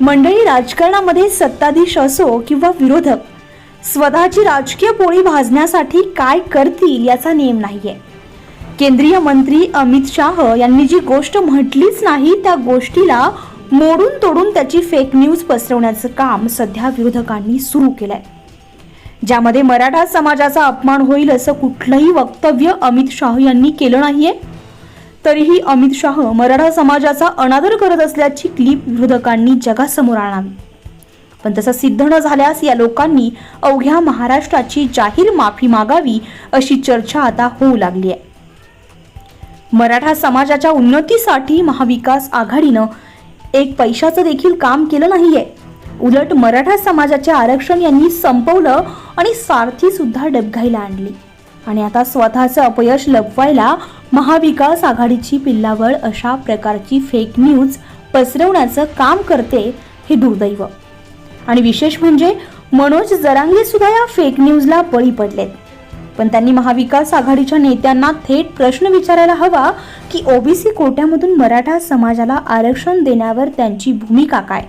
मंडळी राजकारणामध्ये सत्ताधीश असो किंवा विरोधक स्वतःची राजकीय पोळी भाजण्यासाठी काय करतील याचा नेम नाहीये. केंद्रीय मंत्री अमित शाह यांनी जी गोष्ट म्हटलीच नाही त्या गोष्टीला मोडून तोडून त्याची फेक न्यूज पसरवण्याचं काम सध्या विरोधकांनी सुरू केलंय. ज्यामध्ये मराठा समाजाचा अपमान होईल असं कुठलंही वक्तव्य अमित शाह यांनी केलं नाहीये. तरीही अमित शाह मराठा समाजाचा अनादर करत असल्याची क्लिप विरोधकांनी जगासमोर आणावी पण तसं सिद्ध न झाल्यास या लोकांनी अवघ्या महाराष्ट्राची जाहीर माफी मागावी अशी चर्चा आता होऊ लागली आहे. मराठा समाजाच्या उन्नतीसाठी महाविकास आघाडीनं एक पैशाचं देखील काम केलं नाहीये. उलट मराठा समाजाचे आरक्षण यांनी संपवलं आणि सारथी सुद्धा डबघाईला आणली. आणि आता स्वतःचं अपयश लपवायला महाविकास आघाडीची पिल्लावळ अशा प्रकारची फेक न्यूज पसरवण्याचं काम करते हे दुर्दैव. आणि विशेष म्हणजे मनोज जरांगे सुद्धा या फेक न्यूजला बळी पडलेत. पण त्यांनी महाविकास आघाडीच्या नेत्यांना थेट प्रश्न विचारायला हवा की ओबीसी कोट्यामधून मराठा समाजाला आरक्षण देण्यावर त्यांची भूमिका काय?